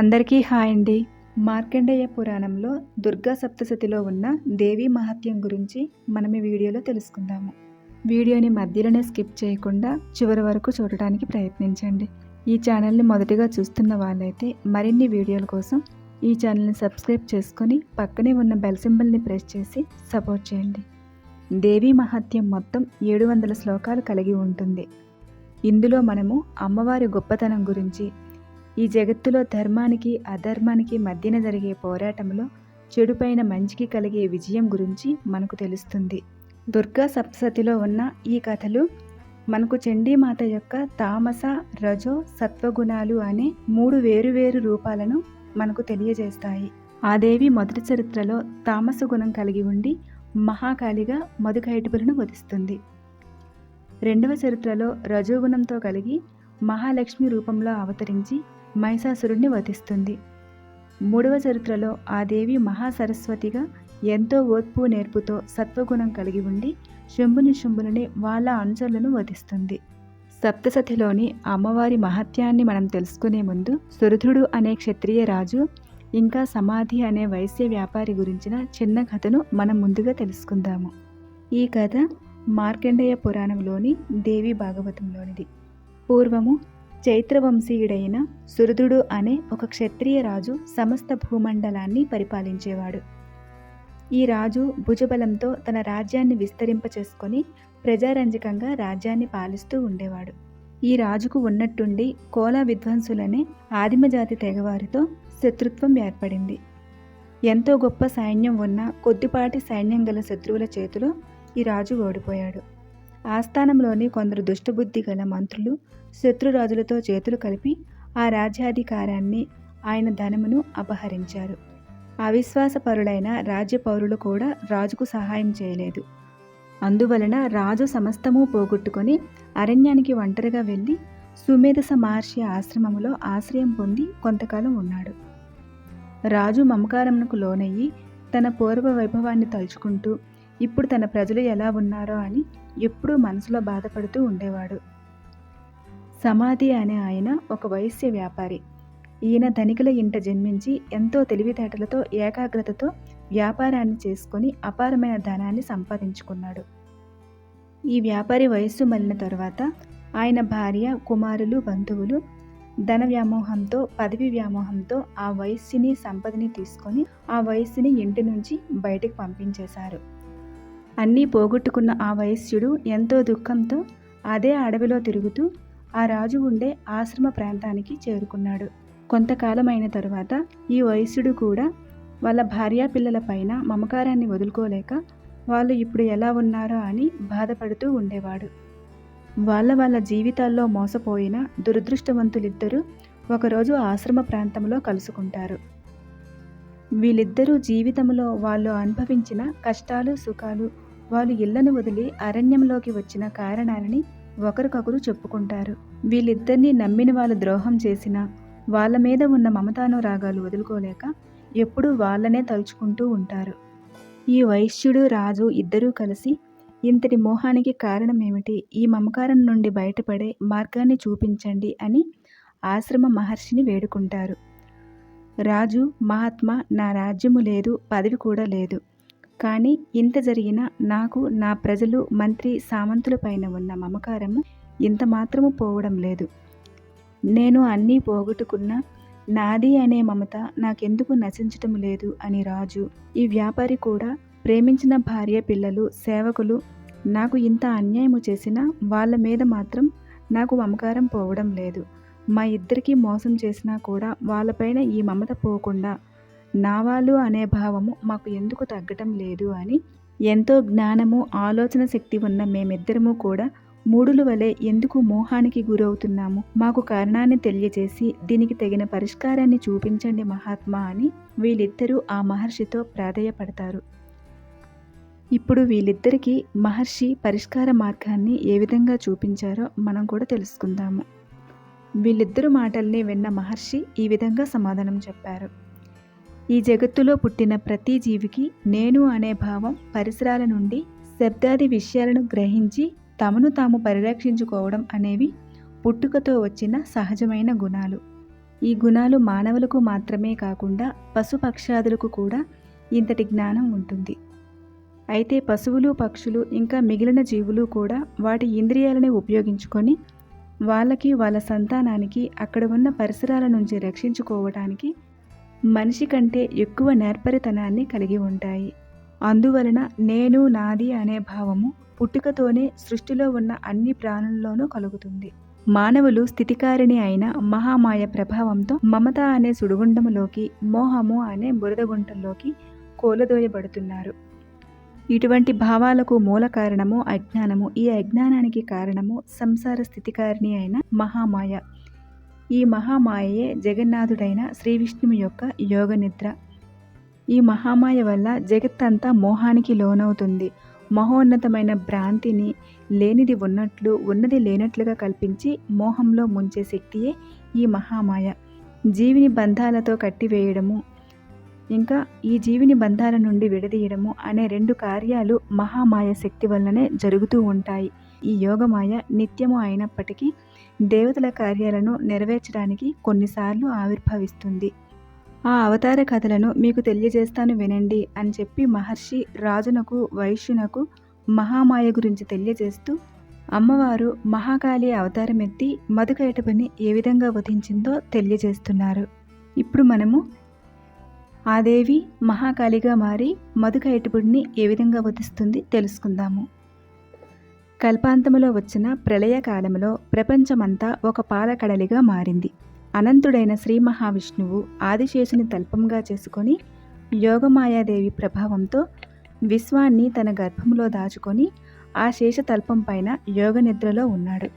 అందరికీ హాయ్ అండి. మార్కండేయ పురాణంలో దుర్గా సప్తశతిలో ఉన్న దేవీ మహత్యం గురించి మనం ఈ వీడియోలో తెలుసుకుందాము. వీడియోని మధ్యలోనే స్కిప్ చేయకుండా చివరి వరకు చూడటానికి ప్రయత్నించండి. ఈ ఛానల్ని మొదటిగా చూస్తున్న వాళ్ళైతే మరిన్ని వీడియోల కోసం ఈ ఛానల్ని సబ్స్క్రైబ్ చేసుకొని పక్కనే ఉన్న బెల్ సింబల్ని ప్రెస్ చేసి సపోర్ట్ చేయండి. దేవీ మహత్యం మొత్తం ఏడు వందల శ్లోకాలు కలిగి ఉంటుంది. ఇందులో మనము అమ్మవారి గొప్పతనం గురించి ఈ జగత్తులో ధర్మానికి అధర్మానికి మధ్యన జరిగే పోరాటంలో చెడుపైన మంచికి కలిగే విజయం గురించి మనకు తెలుస్తుంది. దుర్గా సప్తసతిలో ఉన్న ఈ కథలు మనకు చండీమాత యొక్క తామస రజో సత్వగుణాలు అనే మూడు వేరువేరు రూపాలను మనకు తెలియజేస్తాయి. ఆ దేవి మొదటి చరిత్రలో తామస గుణం కలిగి ఉండి మహాకాళిగా మధుకైటుపులను వధిస్తుంది రెండవ చరిత్రలో రజోగుణంతో కలిగి మహాలక్ష్మి రూపంలో అవతరించి మహిషాసురుణ్ణి వధిస్తుంది. మూడవ చరిత్రలో ఆ దేవి మహాసరస్వతిగా ఎంతో ఓర్పు నేర్పుతో సత్వగుణం కలిగి ఉండి శంభుని శంభులని వాళ్ళ అనుచరులను వధిస్తుంది. సప్తసతిలోని అమ్మవారి మహత్యాన్ని మనం తెలుసుకునే ముందు సురధుడు అనే క్షత్రియ రాజు ఇంకా సమాధి అనే వైశ్య వ్యాపారి గురించిన చిన్న కథను మనం ముందుగా తెలుసుకుందాము. ఈ కథ మార్కండేయ పురాణంలోని దేవి భాగవతంలోనిది. పూర్వము చైత్రవంశీయుడైన సురదుడు అనే ఒక క్షత్రియ రాజు సమస్త భూమండలాన్ని పరిపాలించేవాడు. ఈ రాజు భుజబలంతో తన రాజ్యాన్ని విస్తరింపచేసుకొని ప్రజారంజకంగా రాజ్యాన్ని పాలిస్తూ ఉండేవాడు. ఈ రాజుకు ఉన్నట్టుండి కోలా విద్వాంసులనే ఆదిమజాతి తెగవారితో శత్రుత్వం ఏర్పడింది. ఎంతో గొప్ప సైన్యం ఉన్న కొద్దిపాటి సైన్యం గల శత్రువుల చేతిలో ఈ రాజు ఓడిపోయాడు. ఆస్థానంలోని కొందరు దుష్టబుద్ధి గల మంత్రులు శత్రురాజులతో చేతులు కలిపి ఆ రాజ్యాధికారాన్ని ఆయన ధనమును అపహరించారు. అవిశ్వాసపరులైన రాజ్యపౌరులు కూడా రాజుకు సహాయం చేయలేదు. అందువలన రాజు సమస్తము పోగొట్టుకొని అరణ్యానికి ఒంటరిగా వెళ్ళి సుమేధస మహర్షి ఆశ్రమములో ఆశ్రయం పొంది కొంతకాలం ఉన్నాడు. రాజు మమకారమునకు లోనయ్యి తన పూర్వ వైభవాన్ని తలుచుకుంటూ ఇప్పుడు తన ప్రజలు ఎలా ఉన్నారో అని ఎప్పుడూ మనసులో బాధపడుతూ ఉండేవాడు. సమాధి అనే ఆయన ఒక వైశ్య వ్యాపారి. ఈయన ధనికుల ఇంట జన్మించి ఎంతో తెలివితేటలతో ఏకాగ్రతతో వ్యాపారాన్ని చేసుకొని అపారమైన ధనాన్ని సంపాదించుకున్నాడు. ఈ వ్యాపారి వయస్సు మళ్ళిన తరువాత ఆయన భార్య కుమారులు బంధువులు ధన వ్యామోహంతో పదవి వ్యామోహంతో ఆ వయస్సుని సంపదని తీసుకొని ఆ వయస్సుని ఇంటి నుంచి బయటకు పంపించేశారు. అన్నీ పోగొట్టుకున్న ఆ వయస్సుడు ఎంతో దుఃఖంతో అదే అడవిలో తిరుగుతూ ఆ రాజు ఉండే ఆశ్రమ ప్రాంతానికి చేరుకున్నాడు. కొంతకాలం అయిన తరువాత ఈ వయస్సుడు కూడా వాళ్ళ భార్యా పిల్లల పైన మమకారాన్ని వదులుకోలేక వాళ్ళు ఇప్పుడు ఎలా ఉన్నారో అని బాధపడుతూ ఉండేవాడు. వాళ్ళ వాళ్ళ జీవితాల్లో మోసపోయిన దురదృష్టవంతులిద్దరూ ఒకరోజు ఆశ్రమ ప్రాంతంలో కలుసుకుంటారు. వీళ్ళిద్దరూ జీవితంలో వాళ్ళు అనుభవించిన కష్టాలు సుఖాలు వాళ్ళు ఇళ్ళను వదిలి అరణ్యంలోకి వచ్చిన కారణాలని ఒకరికొకరు చెప్పుకుంటారు. వీళ్ళిద్దరినీ నమ్మిన వాళ్ళు ద్రోహం చేసినా వాళ్ళ మీద ఉన్న మమతానురాగాలు వదులుకోలేక ఎప్పుడూ వాళ్ళనే తలుచుకుంటూ ఉంటారు. ఈ వైశ్యుడు రాజు ఇద్దరూ కలిసి ఇంతటి మోహానికి కారణమేమిటి? ఈ మమకారం నుండి బయటపడే మార్గాన్ని చూపించండి అని ఆశ్రమ మహర్షిని వేడుకుంటారు. రాజు మహాత్మా నా రాజ్యము లేదు పదవి కూడా లేదు. కానీ ఇంత జరిగినా నాకు నా ప్రజలు మంత్రి సామంతులపైన ఉన్న మమకారము ఇంత మాత్రము పోవడం లేదు. నేను అన్నీ పోగొట్టుకున్న నాది అనే మమత నాకెందుకు నశించటం లేదు అని రాజు. ఈ వ్యాపారి కూడా ప్రేమించిన భార్య పిల్లలు సేవకులు నాకు ఇంత అన్యాయము చేసినా వాళ్ళ మీద మాత్రం నాకు మమకారం పోవడం లేదు. మా ఇద్దరికీ మోసం చేసినా కూడా వాళ్ళపైన ఈ మమత పోకుండా నావాలు అనే భావము మాకు ఎందుకు తగ్గటం లేదు అని ఎంతో జ్ఞానము ఆలోచన శక్తి ఉన్న మేమిద్దరము కూడా మూడుల వలె ఎందుకు మోహానికి గురవుతున్నాము? మాకు కారణాన్ని తెలియజేసి దీనికి తగిన పరిష్కారాన్ని చూపించండి మహాత్మా అని వీళ్ళిద్దరూ ఆ మహర్షితో ప్రాధేయపడతారు. ఇప్పుడు వీళ్ళిద్దరికీ మహర్షి పరిష్కార మార్గాన్ని ఏ విధంగా చూపించారో మనం కూడా తెలుసుకుందాము. వీళ్ళిద్దరు మాటల్ని విన్న మహర్షి ఈ విధంగా సమాధానం చెప్పారు. ఈ జగత్తులో పుట్టిన ప్రతి జీవికి నేను అనే భావం పరిసరాల నుండి శబ్దాది విషయాలను గ్రహించి తమను తాము పరిరక్షించుకోవడం అనేవి పుట్టుకతో వచ్చిన సహజమైన గుణాలు. ఈ గుణాలు మానవులకు మాత్రమే కాకుండా పశుపక్షాదులకు కూడా ఇంతటి జ్ఞానం ఉంటుంది. అయితే పశువులు పక్షులు ఇంకా మిగిలిన జీవులు కూడా వాటి ఇంద్రియాలని ఉపయోగించుకొని వాళ్ళకి వాళ్ళ సంతానానికి అక్కడ ఉన్న పరిసరాల నుంచి రక్షించుకోవటానికి మనిషి కంటే ఎక్కువ నేర్పరితనాన్ని కలిగి ఉంటాయి. అందువలన నేను నాది అనే భావము పుట్టుకతోనే సృష్టిలో ఉన్న అన్ని ప్రాణుల్లోనూ కలుగుతుంది. మానవులు స్థితికారిణి అయిన మహామాయ ప్రభావంతో మమత అనే సుడుగుండములోకి మోహము అనే బురదగుంటల్లోకి కోలదోయబడుతున్నారు. ఇటువంటి భావాలకు మూల కారణము అజ్ఞానము. ఈ అజ్ఞానానికి కారణము సంసార స్థితికారిణి అయిన మహామాయ. ఈ మహామాయయే జగన్నాథుడైన శ్రీవిష్ణువు యొక్క యోగ నిద్ర ఈ మహామాయ వల్ల జగత్తంతా మోహానికి లోనవుతుంది. మహోన్నతమైన భ్రాంతిని లేనిది ఉన్నట్లు ఉన్నది లేనట్లుగా కల్పించి మోహంలో ముంచే శక్తియే ఈ మహామాయ. జీవిని బంధాలతో కట్టివేయడము ఇంకా ఈ జీవిని బంధాల నుండి విడదీయడము అనే రెండు కార్యాలు మహామాయ శక్తి వల్లనే జరుగుతూ ఉంటాయి. ఈ యోగమాయ నిత్యము అయినప్పటికీ దేవతల కార్యాలను నెరవేర్చడానికి కొన్నిసార్లు ఆవిర్భవిస్తుంది. ఆ అవతార కథలను మీకు తెలియజేస్తాను వినండి అని చెప్పి మహర్షి రాజునకు వైశ్యునకు మహామాయ గురించి తెలియజేస్తూ అమ్మవారు మహాకాళి అవతారం ఎత్తి మధుకైటపని ఏ విధంగా వధించిందో తెలియజేస్తున్నారు. ఇప్పుడు మనము ఆ దేవి మహాకాళిగా మారి మధుకైటపుడిని ఏ విధంగా వధిస్తుంది తెలుసుకుందాము. కల్పాంతములో వచ్చిన ప్రళయకాలములో ప్రపంచమంతా ఒక పాలకడలిగా మారింది. అనంతుడైన శ్రీ మహావిష్ణువు ఆదిశేషుని తల్పంగా చేసుకొని యోగమాయాదేవి ప్రభావంతో విశ్వాన్ని తన గర్భంలో దాచుకొని ఆ శేష తల్పం పైన యోగ నిద్రలో ఉన్నాడు.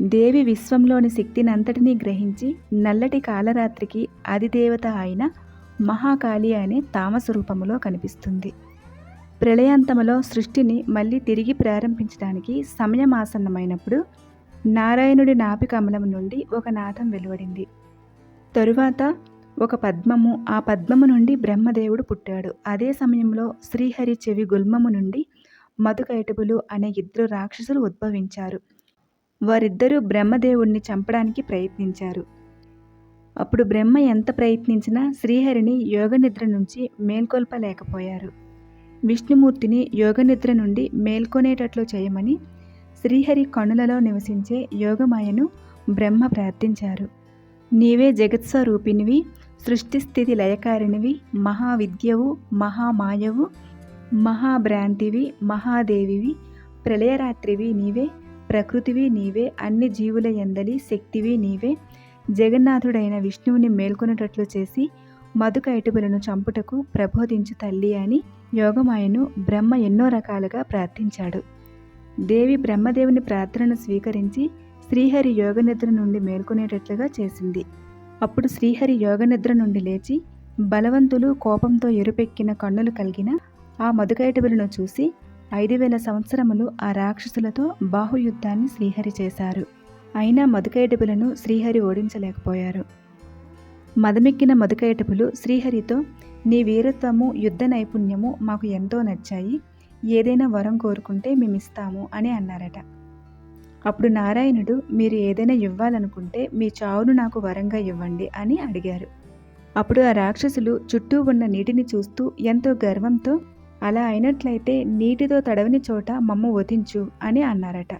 దేవి విశ్వంలోని శక్తినంతటినీ గ్రహించి నల్లటి కాలరాత్రికి అధిదేవత అయిన మహాకాళి అనే తామస రూపములో కనిపిస్తుంది. ప్రళయాంతములో సృష్టిని మళ్ళీ తిరిగి ప్రారంభించడానికి సమయం ఆసన్నమైనప్పుడు నారాయణుడి నాభికమలం నుండి ఒక నాదం వెలువడింది. తరువాత ఒక పద్మము ఆ పద్మము నుండి బ్రహ్మదేవుడు పుట్టాడు. అదే సమయంలో శ్రీహరి చెవి గుల్మము నుండి మధుకైటబులు అనే ఇద్దరు రాక్షసులు ఉద్భవించారు. వారిద్దరూ బ్రహ్మదేవుణ్ణి చంపడానికి ప్రయత్నించారు. అప్పుడు బ్రహ్మ ఎంత ప్రయత్నించినా శ్రీహరిని యోగనిద్ర నుంచి మేల్కొల్పలేకపోయారు. విష్ణుమూర్తిని యోగనిద్ర నుండి మేల్కొనేటట్లు చేయమని శ్రీహరి కణులలో నివసించే యోగమాయను బ్రహ్మ ప్రార్థించారు. నీవే జగత్స్వరూపినివి సృష్టిస్థితి లయకారినివి మహావిద్యవు మహామాయవు మహాభ్రాంతివి మహాదేవివి ప్రళయరాత్రివి నీవే ప్రకృతివి నీవే అన్ని జీవుల ఎందలి శక్తివి నీవే జగన్నాథుడైన విష్ణువుని మేల్కొనేటట్లు చేసి మధుకైటుబులను చంపుటకు ప్రబోధించు తల్లి అని యోగమాయను బ్రహ్మ ఎన్నో రకాలుగా ప్రార్థించాడు. దేవి బ్రహ్మదేవుని ప్రార్థనను స్వీకరించి శ్రీహరి యోగనిద్ర నుండి మేల్కొనేటట్లుగా చేసింది. అప్పుడు శ్రీహరి యోగనిద్ర నుండి లేచి బలవంతులు కోపంతో ఎరుపెక్కిన కన్నులు కలిగిన ఆ మధుకైటబులను చూసి ఐదు వేల సంవత్సరములు ఆ రాక్షసులతో బాహుయుద్ధాన్ని శ్రీహరి చేశారు. అయినా మధుకైటబులను శ్రీహరి ఓడించలేకపోయారు. మదమెక్కిన మధుకైటబులు శ్రీహరితో నీ వీరత్వము యుద్ధ నైపుణ్యము మాకు ఎంతో నచ్చాయి. ఏదైనా వరం కోరుకుంటే మేమిస్తాము అని అన్నారట. అప్పుడు నారాయణుడు మీరు ఏదైనా ఇవ్వాలనుకుంటే మీ చావును నాకు వరంగా ఇవ్వండి అని అడిగారు. అప్పుడు ఆ రాక్షసులు చుట్టూ ఉన్న నీటిని చూస్తూ ఎంతో గర్వంతో అలా అయినట్లయితే నీటితో తడవని చోట మమ్మ వధించు అని అన్నారట.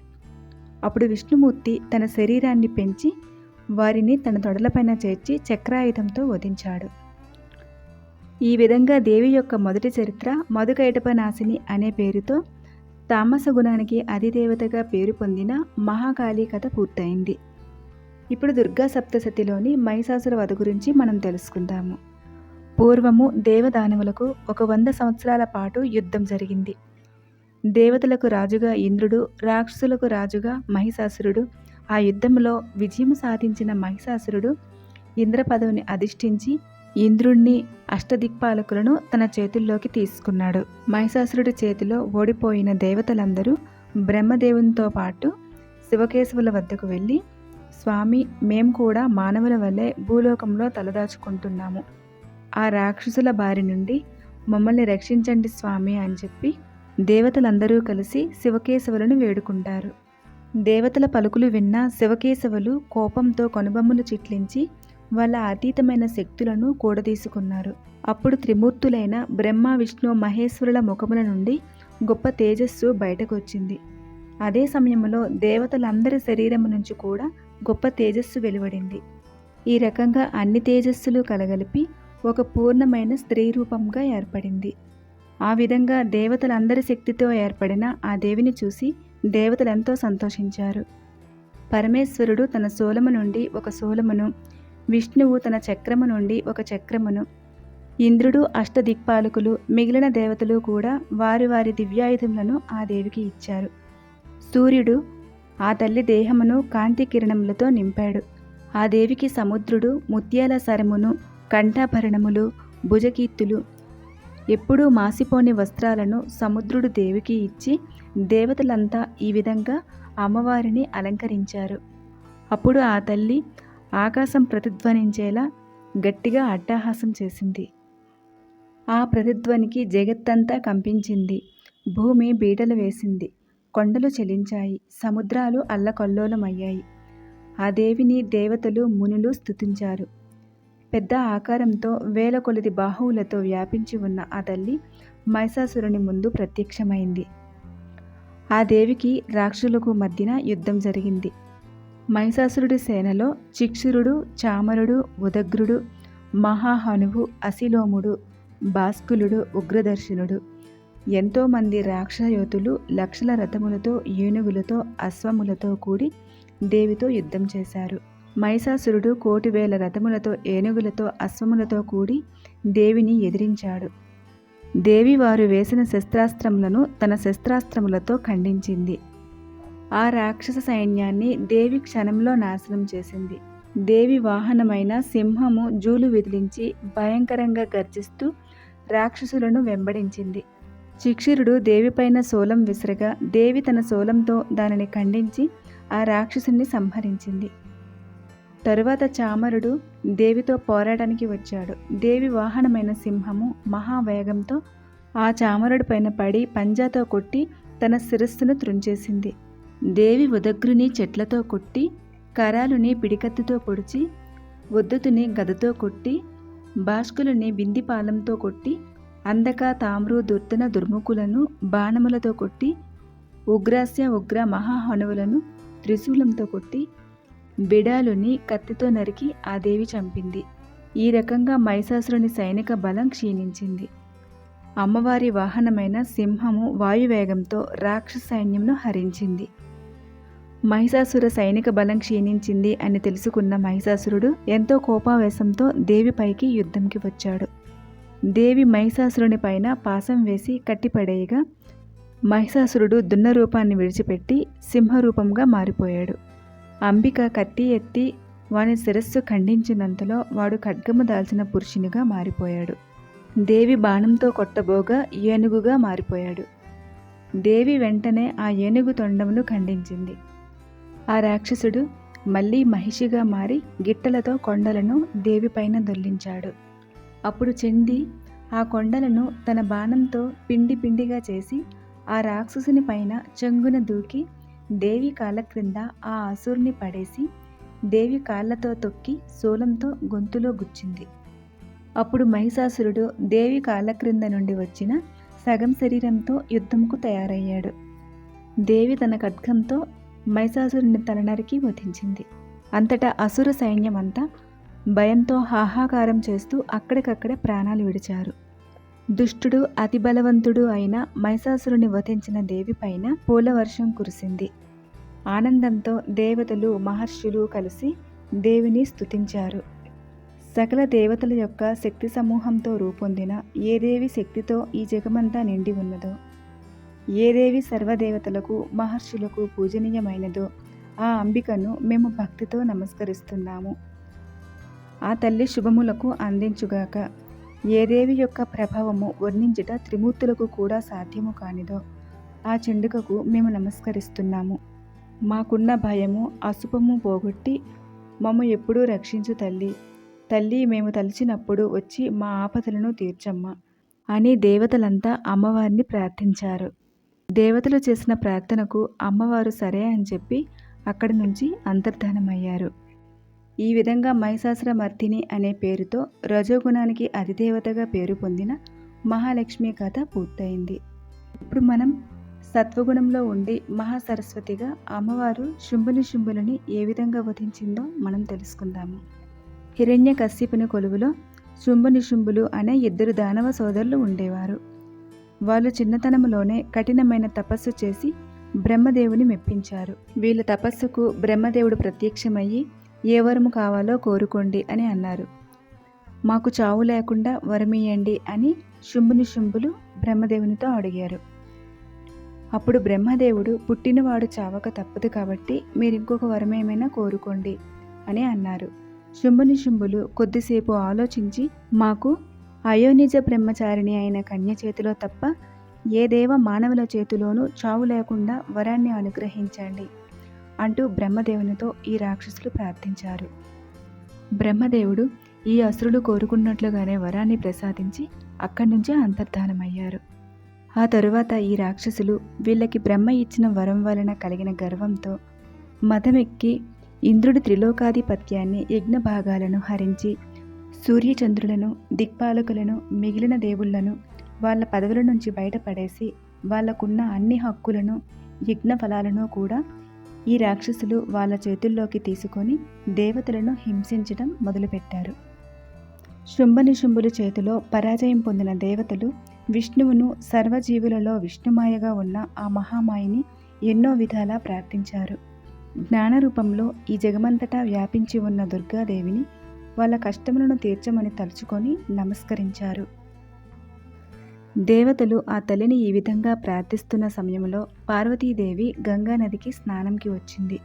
అప్పుడు విష్ణుమూర్తి తన శరీరాన్ని పెంచి వారిని తన తొడలపైన చేర్చి చక్రాయుధంతో వధించాడు. ఈ విధంగా దేవి యొక్క మొదటి చరిత్ర మధుకైటపనాశిని అనే పేరుతో తామస గుణానికి అధిదేవతగా పేరు పొందిన మహాకాళీ కథ పూర్తయింది. ఇప్పుడు దుర్గా సప్తసతిలోని మహిషాసుర వధ గురించి మనం తెలుసుకుందాము. పూర్వము దేవదానవులకు ఒక వంద సంవత్సరాల పాటు యుద్ధం జరిగింది. దేవతలకు రాజుగా ఇంద్రుడు రాక్షసులకు రాజుగా మహిషాసురుడు ఆ యుద్ధంలో విజయం సాధించిన మహిషాసురుడు ఇంద్ర పదవిని అధిష్ఠించి ఇంద్రుణ్ణి అష్టదిక్పాలకులను తన చేతుల్లోకి తీసుకున్నాడు. మహిషాసురుడి చేతిలో ఓడిపోయిన దేవతలందరూ బ్రహ్మదేవునితో పాటు శివకేశవుల వద్దకు వెళ్ళి స్వామి మేం కూడా మానవుల వల్లే భూలోకంలో తలదాచుకుంటున్నాము. ఆ రాక్షసుల బారి నుండి మమ్మల్ని రక్షించండి స్వామి అని చెప్పి దేవతలందరూ కలిసి శివకేశవులను వేడుకుంటారు. దేవతల పలుకులు విన్న శివకేశవులు కోపంతో కనుబొమ్మలు చిట్లించి వాళ్ళ అతీతమైన శక్తులను కూడదీసుకున్నారు. అప్పుడు త్రిమూర్తులైన బ్రహ్మ విష్ణు మహేశ్వరుల ముఖముల నుండి గొప్ప తేజస్సు బయటకు వచ్చింది అదే సమయంలో దేవతలందరి శరీరం నుంచి కూడా గొప్ప తేజస్సు వెలువడింది. ఈ రకంగా అన్ని తేజస్సులు కలగలిపి ఒక పూర్ణమైన స్త్రీ రూపంగా ఏర్పడింది. ఆ విధంగా దేవతలందరి శక్తితో ఏర్పడిన ఆ దేవిని చూసి దేవతలెంతో సంతోషించారు. పరమేశ్వరుడు తన సోలము నుండి ఒక సోలమును విష్ణువు తన చక్రము నుండి ఒక చక్రమును ఇంద్రుడు అష్టదిక్పాలకులు మిగిలిన దేవతలు కూడా వారి వారి దివ్యాయుధములను ఆ దేవికి ఇచ్చారు. సూర్యుడు ఆ తల్లి దేహమును కాంతి కిరణములతో నింపాడు. ఆ దేవికి సముద్రుడు ముత్యాల సరమును కంఠాభరణములు భుజకీర్తులు ఎప్పుడూ మాసిపోని వస్త్రాలను సముద్రుడు దేవికి ఇచ్చి దేవతలంతా ఈ విధంగా అమ్మవారిని అలంకరించారు. అప్పుడు ఆ తల్లి ఆకాశం ప్రతిధ్వనించేలా గట్టిగా అట్టహాసం చేసింది. ఆ ప్రతిధ్వనికి జగత్తంతా కంపించింది. భూమి బీటలు వేసింది. కొండలు చెలించాయి. సముద్రాలు అల్లకల్లోలమయ్యాయి. ఆ దేవిని దేవతలు మునులు స్థుతించారు పెద్ద ఆకారంతో వేల కొలది బాహువులతో వ్యాపించి ఉన్న ఆ తల్లి మహిషాసురుని ముందు ప్రత్యక్షమైంది. ఆ దేవికి రాక్షసులకు మధ్యన యుద్ధం జరిగింది. మహిషాసురుడి సేనలో చిక్షురుడు చామరుడు ఉదగ్రుడు మహాహనువు అసిలోముడు భాస్కులుడు ఉగ్రదర్శనుడు. ఎంతోమంది రాక్షసయోతులు లక్షల రథములతో ఏనుగులతో అశ్వములతో కూడి దేవితో యుద్ధం చేశారు. మహిషాసురుడు కోటి వేల రథములతో ఏనుగులతో అశ్వములతో కూడి దేవిని ఎదిరించాడు. దేవి వారు వేసిన శస్త్రాస్త్రములను తన శస్త్రాస్త్రములతో ఖండించింది. ఆ రాక్షస సైన్యాన్ని దేవి క్షణంలో నాశనం చేసింది. దేవి వాహనమైన సింహము జూలు విదిలించి భయంకరంగా గర్జిస్తూ రాక్షసులను వెంబడించింది. శిక్షిరుడు దేవిపైన సోలం విసరగా దేవి తన సోలంతో దానిని ఖండించి ఆ రాక్షసుని సంహరించింది. తరువాత చామరుడు దేవితో పోరాటానికి వచ్చాడు. దేవి వాహనమైన సింహము మహావేగంతో ఆ చామరుడి పైన పడి పంజాతో కొట్టి తన శిరస్సును త్రుంచేసింది దేవి ఉదగ్రుని చెట్లతో కొట్టి కరాలుని పిడికత్తుతో పొడిచి ఒద్దుతుని గదతో కొట్టి భాష్కులని బిందిపాలంతో కొట్టి అందక తామ్రు దుర్తన దుర్ముఖులను బాణములతో కొట్టి ఉగ్రాస్య ఉగ్ర మహాహనువులను త్రిశూలంతో కొట్టి బిడాలుని కత్తితో నరికి ఆ దేవి చంపింది. ఈ రకంగా మైసాసురుని సైనిక బలం క్షీణించింది. అమ్మవారి వాహనమైన సింహము వాయువేగంతో రాక్షస సైన్యంను హరించింది. మహిషాసుర సైనిక బలం క్షీణించింది అని తెలుసుకున్న మహిషాసురుడు ఎంతో కోపావేశంతో దేవిపైకి యుద్ధంకి వచ్చాడు. దేవి మహిషాసురుని పైన పాసం వేసి కట్టిపడేయగా మహిషాసురుడు దున్న రూపాన్ని విడిచిపెట్టి సింహరూపంగా మారిపోయాడు. అంబిక కత్తి ఎత్తి వాని శిరస్సు ఖండించినంతలో వాడు ఖడ్గము దాల్చిన పురుషునిగా మారిపోయాడు. దేవి బాణంతో కొట్టబోగా ఏనుగుగా మారిపోయాడు. దేవి వెంటనే ఆ ఏనుగు తొండమును ఖండించింది. ఆ రాక్షసుడు మళ్ళీ మహిషిగా మారి గిట్టలతో కొండలను దేవిపైన దొల్లించాడు అప్పుడు చెంది ఆ కొండలను తన బాణంతో పిండి పిండిగా చేసి ఆ రాక్షసుని పైన చెంగున దూకి దేవి కాళ్ళ క్రింద ఆ అసురుని పడేసి దేవి కాళ్ళతో తొక్కి శూలంతో గొంతులో గుచ్చింది. అప్పుడు మహిషాసురుడు దేవి కాళ్ళ క్రింద నుండి వచ్చిన సగం శరీరంతో యుద్ధంకు తయారయ్యాడు. దేవి తన ఖడ్గంతో మైసాసురుని తలనరికి వధించింది. అంతటా అసుర సైన్యమంతా భయంతో హాహాకారం చేస్తూ అక్కడికక్కడే ప్రాణాలు విడిచారు. దుష్టుడు అతి బలవంతుడు అయిన మైసాసురుని వధించిన దేవి పైన పూలవర్షం కురిసింది. ఆనందంతో దేవతలు మహర్షులు కలిసి దేవిని స్తుతించారు. సకల దేవతల యొక్క శక్తి సమూహంతో రూపొందిన ఏ దేవి శక్తితో ఈ జగమంతా నిండి ఉన్నదో ఏ దేవి సర్వదేవతలకు మహర్షులకు పూజనీయమైనదో ఆ అంబికను మేము భక్తితో నమస్కరిస్తున్నాము. ఆ తల్లి శుభములకు అందించుగాక ఏ దేవి యొక్క ప్రభావము వర్ణించుట త్రిమూర్తులకు కూడా సాధ్యము కానిదో ఆ చెండుకకు మేము నమస్కరిస్తున్నాము. మాకున్న భయము అశుభము పోగొట్టి మమ్ము ఎప్పుడూ రక్షించు తల్లి. తల్లి మేము తలిచినప్పుడు వచ్చి మా ఆపదలను తీర్చమ్మా అని దేవతలంతా అమ్మవారిని ప్రార్థించారు. దేవతలు చేసిన ప్రార్థనకు అమ్మవారు సరే అని చెప్పి అక్కడి నుంచి అంతర్ధానమయ్యారు. ఈ విధంగా మహిషాసురమర్దిని అనే పేరుతో రజోగుణానికి అధిదేవతగా పేరు పొందిన మహాలక్ష్మి కథ పూర్తయింది. ఇప్పుడు మనం సత్వగుణంలో ఉండి మహాసరస్వతిగా అమ్మవారు శుంభుని శుంభులని ఏ విధంగా వధించిందో మనం తెలుసుకుందాము. హిరణ్య కశ్యపుని కొలువులో శుంభుని శుంభులు అనే ఇద్దరు దానవ సోదరులు ఉండేవారు. వాళ్ళు చిన్నతనంలోనే కఠినమైన తపస్సు చేసి బ్రహ్మదేవుని మెప్పించారు. వీళ్ళ తపస్సుకు బ్రహ్మదేవుడు ప్రత్యక్షమయ్యి ఏ వరము కావాలో కోరుకోండి అని అన్నారు. మాకు చావు లేకుండా వరమియండి అని శుంభుని శుంభులు బ్రహ్మదేవునితో అడిగారు. అప్పుడు బ్రహ్మదేవుడు పుట్టినవాడు చావక తప్పదు కాబట్టి మీరు ఇంకొక వరం ఏమైనా కోరుకోండి అని అన్నారు. శుంభుని శుంభులు కొద్దిసేపు ఆలోచించి మాకు అయోనిజ బ్రహ్మచారిణి అయిన కన్య చేతిలో తప్ప ఏ దేవ మానవుల చేతిలోనూ చావు లేకుండా వరాన్ని అనుగ్రహించండి అంటూ బ్రహ్మదేవునితో ఈ రాక్షసులు ప్రార్థించారు. బ్రహ్మదేవుడు ఈ అసురుడు కోరుకున్నట్లుగానే వరాన్ని ప్రసాదించి అక్కడి నుంచే అంతర్ధానమయ్యారు. ఆ తరువాత ఈ రాక్షసులు వీళ్ళకి బ్రహ్మ ఇచ్చిన వరం వలన కలిగిన గర్వంతో మదమెక్కి ఇంద్రుడి త్రిలోకాధిపత్యాన్ని యజ్ఞ భాగాలను హరించి సూర్యచంద్రులను దిక్పాలకులను మిగిలిన దేవుళ్ళను వాళ్ళ పదవుల నుంచి బయటపడేసి వాళ్ళకున్న అన్ని హక్కులను యజ్ఞ ఫలాలను కూడా ఈ రాక్షసులు వాళ్ళ చేతుల్లోకి తీసుకొని దేవతలను హింసించడం మొదలుపెట్టారు. శుంభనిశుంభుల చేతిలో పరాజయం పొందిన దేవతలు విష్ణువును సర్వజీవులలో విష్ణుమాయగా ఉన్న ఆ మహామాయిని ఎన్నో విధాలా ప్రార్థించారు. జ్ఞాన రూపంలో ఈ జగమంతటా వ్యాపించి ఉన్న దుర్గాదేవిని వాళ్ళ కష్టములను తీర్చమని తలుచుకొని నమస్కరించారు. దేవతలు ఆ తల్లిని ఈ విధంగా ప్రార్థిస్తున్న సమయంలో పార్వతీదేవి గంగా నదికి స్నానంకి వచ్చింది.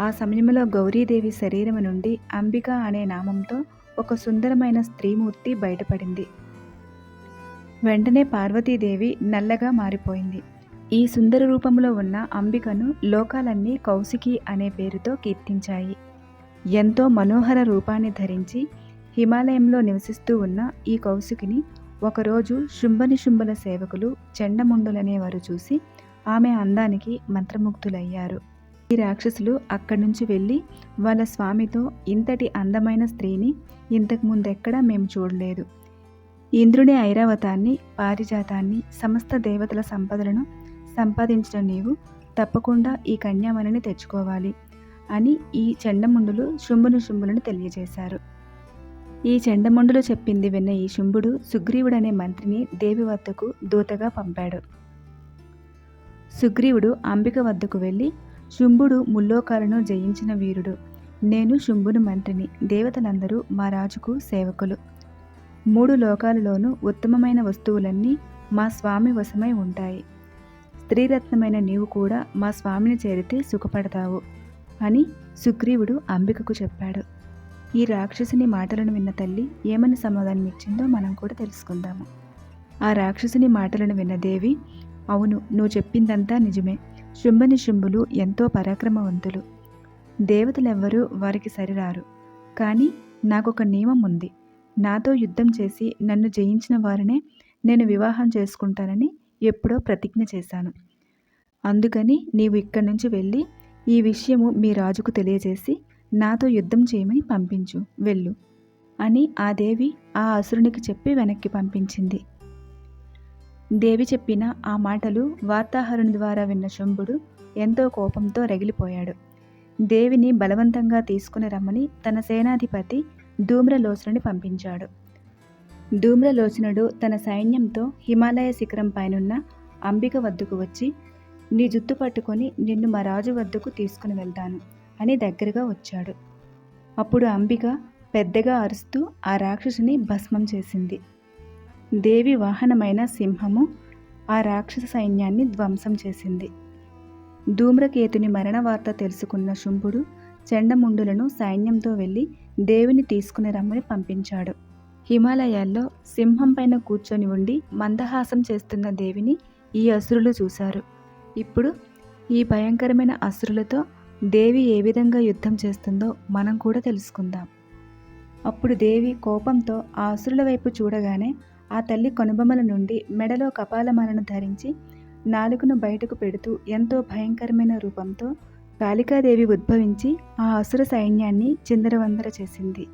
ఆ సమయంలో గౌరీదేవి శరీరం నుండి అంబిక అనే నామంతో ఒక సుందరమైన స్త్రీమూర్తి బయటపడింది. వెంటనే పార్వతీదేవి నల్లగా మారిపోయింది. ఈ సుందర రూపంలో ఉన్న అంబికను లోకాలన్నీ కౌశికి అనే పేరుతో కీర్తించాయి. ఎంతో మనోహర రూపాన్ని ధరించి హిమాలయంలో నివసిస్తూ ఉన్న ఈ కౌశికిని ఒకరోజు శుంభని శుంభల సేవకులు చెండముండులనే వారు చూసి ఆమె అందానికి మంత్రముగ్ధులయ్యారు. ఈ రాక్షసులు అక్కడి నుంచి వెళ్ళి వాళ్ళ స్వామితో ఇంతటి అందమైన స్త్రీని ఇంతకు ముందెక్కడా మేము చూడలేదు. ఇంద్రుని ఐరావతాన్ని పారిజాతాన్ని సమస్త దేవతల సంపదలను సంపాదించిన నీవు తప్పకుండా ఈ కన్యామణిని తెచ్చుకోవాలి. అని ఈ చెండముండులు శుంభుని శుంభులను తెలియజేశారు. ఈ చెండముండులు చెప్పింది విన్న ఈ శుంభుడు సుగ్రీవుడనే మంత్రిని దేవి వద్దకు దూతగా పంపాడు. సుగ్రీవుడు అంబిక వద్దకు వెళ్ళి శుంభుడు ముల్లోకాలను జయించిన వీరుడు. నేను శుంభుని మంత్రిని దేవతలందరూ మా రాజుకు సేవకులు. మూడు లోకాలలోనూ ఉత్తమమైన వస్తువులన్నీ మా స్వామి వశమై ఉంటాయి. స్త్రీరత్నమైన నీవు కూడా మా స్వామిని చేరితే సుఖపడతావు. అని సుగ్రీవుడు అంబికకు చెప్పాడు. ఈ రాక్షసుని మాటలను విన్న తల్లి ఏమని సమాధానం ఇచ్చిందో మనం కూడా తెలుసుకుందాము. ఆ రాక్షసుని మాటలను విన్న దేవి అవును నువ్వు చెప్పిందంతా నిజమే. శుంభని శుంభులు ఎంతో పరాక్రమవంతులు. దేవతలెవ్వరూ వారికి సరిరారు. కానీ నాకొక నియమం ఉంది. నాతో యుద్ధం చేసి నన్ను జయించిన వారినే నేను వివాహం చేసుకుంటానని ఎప్పుడో ప్రతిజ్ఞ చేశాను. అందుకని నీవు ఇక్కడి నుంచి వెళ్ళి ఈ విషయము మీ రాజుకు తెలియజేసి నాతో యుద్ధం చేయమని పంపించు వెళ్ళు అని ఆ దేవి ఆ అసురునికి చెప్పి వెనక్కి పంపించింది. దేవి చెప్పిన ఆ మాటలు వార్తాహరుని ద్వారా విన్న శంభుడు ఎంతో కోపంతో రగిలిపోయాడు. దేవిని బలవంతంగా తీసుకుని రమ్మని తన సేనాధిపతి ధూమ్రలోచనుని పంపించాడు. ధూమ్రలోచనుడు తన సైన్యంతో హిమాలయ శిఖరం పైనున్న అంబిక వద్దకు వచ్చి నీ జుత్తు పట్టుకొని నిన్ను మా రాజు వద్దకు తీసుకుని వెళ్తాను అని దగ్గరగా వచ్చాడు. అప్పుడు అంబిక పెద్దగా అరుస్తూ ఆ రాక్షసుని భస్మం చేసింది. దేవి వాహనమైన సింహము ఆ రాక్షస సైన్యాన్ని ధ్వంసం చేసింది. ధూమ్రకేతుని మరణ వార్త తెలుసుకున్న శుంభుడు చెండముండులను సైన్యంతో వెళ్ళి దేవిని తీసుకుని రమ్మని పంపించాడు. హిమాలయాల్లో సింహం పైన కూర్చొని ఉండి మందహాసం చేస్తున్న దేవిని ఈ అసురులు చూశారు. ఇప్పుడు ఈ భయంకరమైన అసురులతో దేవి ఏ విధంగా యుద్ధం చేస్తుందో మనం కూడా తెలుసుకుందాం. అప్పుడు దేవి కోపంతో ఆ అసురుల వైపు చూడగానే ఆ తల్లి కొనుబొమ్మల నుండి మెడలో కపాలమాలను ధరించి నాలుకను బయటకు పెడుతూ ఎంతో భయంకరమైన రూపంతో కాళికాదేవి ఉద్భవించి ఆ అసుర సైన్యాన్ని చిందరవందర చేసింది.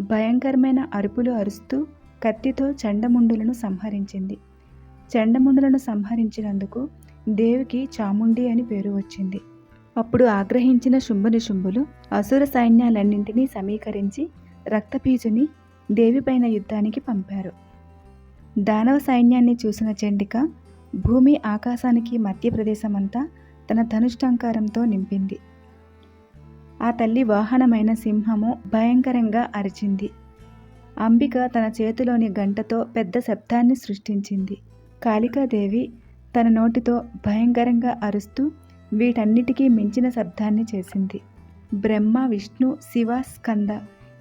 భయంకరమైన అరుపులు అరుస్తూ కత్తితో చండముండులను సంహరించింది. చండముండులను సంహరించినందుకు దేవికి చాముండి అని పేరు వచ్చింది. అప్పుడు ఆగ్రహించిన శుంభనిశుంభులు అసుర సైన్యాలన్నింటినీ సమీకరించి రక్తపీజుని దేవిపైన యుద్ధానికి పంపారు. దానవ సైన్యాన్ని చూసిన చండిక భూమి ఆకాశానికి మధ్య ప్రదేశమంతా తన ధనుష్టంకారంతో నింపింది. ఆ తల్లి వాహనమైన సింహము భయంకరంగా అరిచింది. అంబిక తన చేతిలోని గంటతో పెద్ద శబ్దాన్ని సృష్టించింది. కాళికాదేవి తన నోటితో భయంకరంగా అరుస్తూ వీటన్నిటికీ మించిన శబ్దాన్ని చేసింది. బ్రహ్మ విష్ణు శివ స్కంద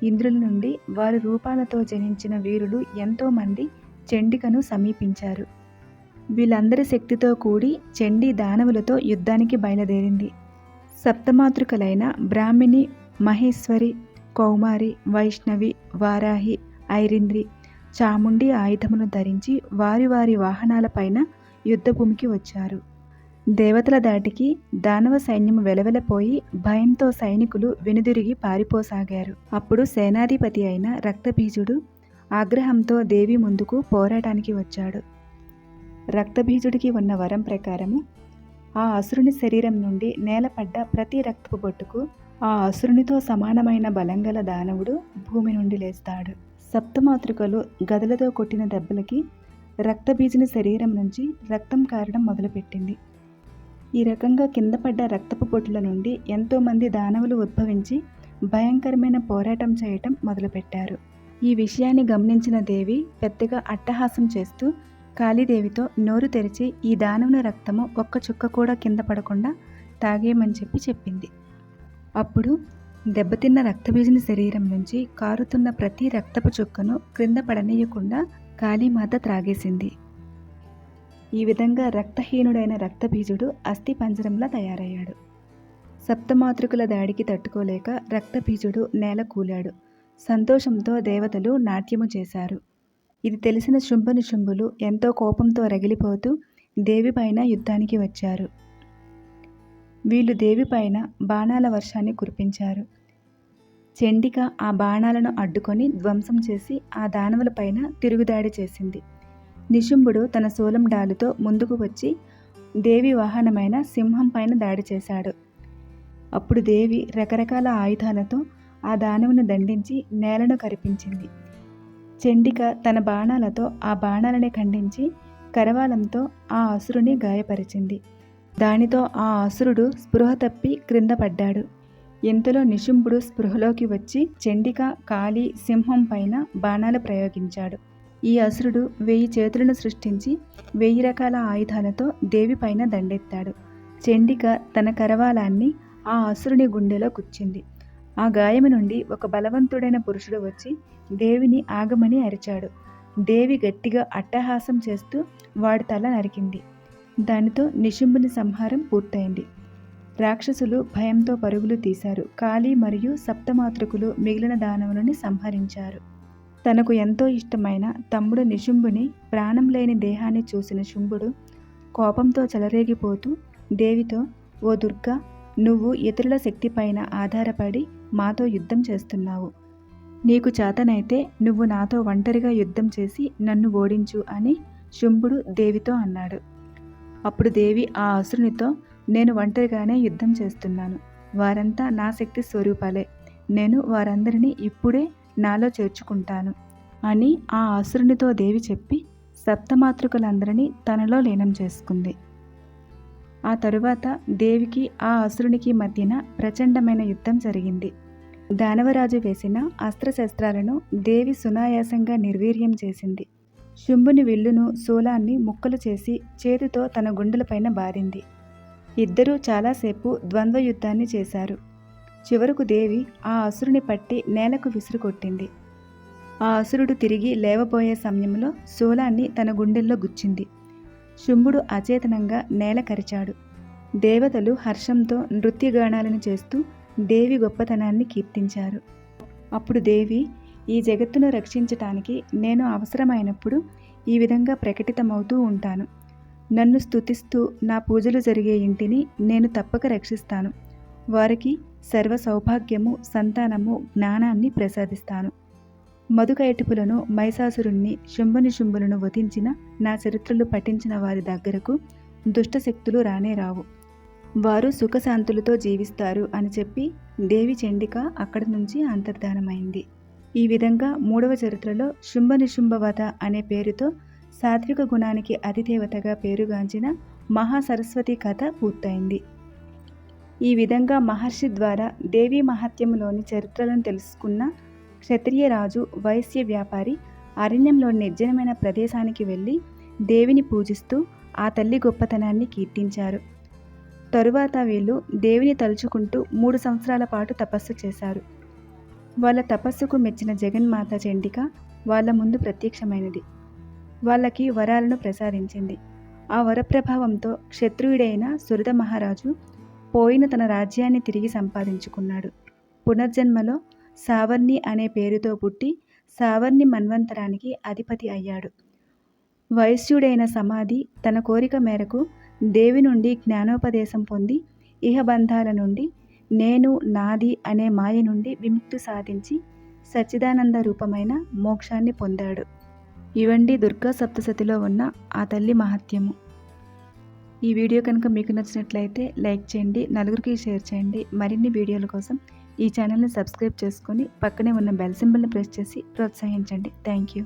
ఇంద్రుల నుండి వారి రూపాలతో జనించిన వీరులు ఎంతోమంది చండికను సమీపించారు. వీళ్ళందరి శక్తితో కూడి చండి దానవులతో యుద్ధానికి బయలుదేరింది. సప్తమాతృకలైన బ్రాహ్మిణి మహేశ్వరి కౌమారి వైష్ణవి వారాహి ఐరింద్రి చాముండి ఆయుధమును ధరించి వారి వారి వాహనాలపైన యుద్ధభూమికి వచ్చారు. దేవతల దాటికి దానవ సైన్యం వెలవెలపోయి భయంతో సైనికులు వెనుదిరిగి పారిపోసాగారు. అప్పుడు సేనాధిపతి అయిన రక్తబీజుడు ఆగ్రహంతో దేవి ముందుకు పోరాటానికి వచ్చాడు. రక్తబీజుడికి ఉన్న వరం ప్రకారము ఆ అసురుని శరీరం నుండి నేలపడ్డ ప్రతి రక్తపు బొట్టుకు ఆ అసురునితో సమానమైన బలంగల దానవుడు భూమి నుండి లేస్తాడు. సప్తమాతృకలు గదలతో కొట్టిన దెబ్బలకి రక్తబీజుని శరీరం నుంచి రక్తం కారడం మొదలుపెట్టింది. ఈ రకంగా కింద పడ్డ రక్తపు పొట్ల నుండి ఎంతోమంది దానవులు ఉద్భవించి భయంకరమైన పోరాటం చేయటం మొదలుపెట్టారు. ఈ విషయాన్ని గమనించిన దేవి పెద్దగా అట్టహాసం చేస్తూ కాళీదేవితో నోరు తెరిచి ఈ దానవుని రక్తము ఒక్క చుక్క కూడా కింద పడకుండా తాగేయమని చెప్పి చెప్పింది. అప్పుడు దెబ్బతిన్న రక్తబీజుని శరీరం నుంచి కారుతున్న ప్రతి రక్తపు చుక్కను క్రింద పడనీయకుండా కాళీమాత త్రాగేసింది. ఈ విధంగా రక్తహీనుడైన రక్తబీజుడు అస్థి పంజరంలా తయారయ్యాడు. సప్తమాతృకుల దాడికి తట్టుకోలేక రక్తబీజుడు నేల కూలాడు. సంతోషంతో దేవతలు నాట్యము చేశారు. ఇది తెలిసిన శుంభనిశుంభులు ఎంతో కోపంతో రగిలిపోతూ దేవిపైన యుద్ధానికి వచ్చారు. వీళ్ళు దేవిపైన బాణాల వర్షాన్ని కురిపించారు. చండిక ఆ బాణాలను అడ్డుకొని ధ్వంసం చేసి ఆ దానవులపైన తిరుగుదాడి చేసింది. నిశుంభుడు తన శూలం డాలుతో ముందుకు వచ్చి దేవి వాహనమైన సింహం పైన దాడి చేశాడు. అప్పుడు దేవి రకరకాల ఆయుధాలతో ఆ దానవును దండించి నేలను కరిపించింది. చండిక తన బాణాలతో ఆ బాణాలని ఖండించి కరవాలంతో ఆ అసురుని గాయపరిచింది. దానితో ఆ అసురుడు స్పృహ తప్పి క్రింద పడ్డాడు. ఇంతలో నిశుంభుడు స్పృహలోకి వచ్చి చండిక కాళీ సింహం పైన బాణాలు ప్రయోగించాడు. ఈ అసురుడు వెయ్యి చేతులను సృష్టించి వెయ్యి రకాల ఆయుధాలతో దేవి పైన దండెత్తాడు. చండిక తన కరవాలాన్ని ఆ అసురుని గుండెలో గుచ్చింది ఆ గాయము నుండి ఒక బలవంతుడైన పురుషుడు వచ్చి దేవిని ఆగమని అరిచాడు. దేవి గట్టిగా అట్టహాసం చేస్తూ వాడి తల నరికింది. దానితో నిశుంభుని సంహారం పూర్తయింది. రాక్షసులు భయంతో పరుగులు తీశారు. కాళీ మరియు సప్తమాతృకులు మిగిలిన దానవులని సంహరించారు. తనకు ఎంతో ఇష్టమైన తమ్ముడు నిశుంభుని ప్రాణం లేని దేహాన్ని చూసిన శుంభుడు కోపంతో చెలరేగిపోతూ దేవితో ఓ దుర్గా నువ్వు ఇతరుల శక్తిపైన ఆధారపడి మాతో యుద్ధం చేస్తున్నావు. నీకు చేతనైతే నువ్వు నాతో ఒంటరిగా యుద్ధం చేసి నన్ను ఓడించు అని శుంభుడు దేవితో అన్నాడు. అప్పుడు దేవి ఆ అసురునితో నేను ఒంటరిగానే యుద్ధం చేస్తున్నాను. వారంతా నా శక్తి స్వరూపాలే. నేను వారందరినీ ఇప్పుడే నాలో చేర్చుకుంటాను అని ఆ అసురునితో దేవి చెప్పి సప్తమాతృకులందరినీ తనలో లీనం చేసుకుంది. ఆ తరువాత దేవికి ఆ అసురునికి మధ్యన ప్రచండమైన యుద్ధం జరిగింది. దానవరాజు వేసిన అస్త్రశస్త్రాలను దేవి సునాయాసంగా నిర్వీర్యం చేసింది. శుంభుని విల్లును శూలాన్ని ముక్కలు చేసి చేతితో తన గుండెలపైన బారింది. ఇద్దరూ చాలాసేపు ద్వంద్వ యుద్ధాన్ని చేశారు. చివరకు దేవి ఆ అసురుని పట్టి నేలకు విసురుకొట్టింది. ఆ అసురుడు తిరిగి లేవబోయే సమయంలో శూలాన్ని తన గుండెల్లో గుచ్చింది. శుంభుడు అచేతనంగా నేల కరిచాడు. దేవతలు హర్షంతో నృత్యగానాలను చేస్తూ దేవి గొప్పతనాన్ని కీర్తించారు. అప్పుడు దేవి ఈ జగత్తును రక్షించటానికి నేను అవసరమైనప్పుడు ఈ విధంగా ప్రకటితమవుతూ ఉంటాను. నన్ను స్తుతిస్తూ నా పూజలు జరిగే ఇంటిని నేను తప్పక రక్షిస్తాను. వారికి సర్వ సౌభాగ్యము సంతానము జ్ఞానాన్ని ప్రసాదిస్తాను. మధుకైటుపులను మైసాసురుణ్ణి శుంభని శుంభులను వధించిన నా చరిత్రలు పఠించిన వారి దగ్గరకు దుష్టశక్తులు రానే రావు. వారు సుఖశాంతులతో జీవిస్తారు అని చెప్పి దేవి చండిక అక్కడి నుంచి అంతర్ధానమైంది. ఈ విధంగా మూడవ చరిత్రలో శుంభ నిశుంభవత అనే పేరుతో సాత్విక గుణానికి అధిదేవతగా పేరుగాంచిన మహాసరస్వతి కథ పూర్తయింది. ఈ విధంగా మహర్షి ద్వారా దేవీ మహత్యంలోని చరిత్రలను తెలుసుకున్న క్షత్రియ రాజు వైశ్య వ్యాపారి అరణ్యంలోని నిర్జనమైన ప్రదేశానికి వెళ్ళి దేవిని పూజిస్తూ ఆ తల్లి గొప్పతనాన్ని కీర్తించారు. తరువాత వీళ్ళు దేవిని తలుచుకుంటూ మూడు సంవత్సరాల పాటు తపస్సు చేశారు. వాళ్ళ తపస్సుకు మెచ్చిన జగన్మాత చండిక వాళ్ళ ముందు ప్రత్యక్షమైనది. వాళ్ళకి వరాలను ప్రసాదించింది. ఆ వరప్రభావంతో క్షత్రియుడైన సురద మహారాజు పోయిన తన రాజ్యాన్ని తిరిగి సంపాదించుకున్నాడు. పునర్జన్మలో సావర్ణి అనే పేరుతో పుట్టి సావర్ణి మన్వంతరానికి అధిపతి అయ్యాడు. వైశ్యుడైన సమాధి తన కోరిక మేరకు దేవి నుండి జ్ఞానోపదేశం పొంది ఇహబంధాల నుండి నేను నాది అనే మాయ నుండి విముక్తి సాధించి సచ్చిదానంద రూపమైన మోక్షాన్ని పొందాడు. ఇవండి దుర్గా సప్తసతిలో ఉన్న ఆ తల్లి మహత్యము. ఈ వీడియో కనుక మీకు నచ్చినట్లయితే లైక్ చేయండి నలుగురికి షేర్ చేయండి. మరిన్ని వీడియోల కోసం ఈ ఛానల్ని సబ్స్క్రైబ్ చేసుకొని పక్కనే ఉన్న బెల్ సింబల్ని ప్రెస్ చేసి ప్రోత్సహించండి. Thank you.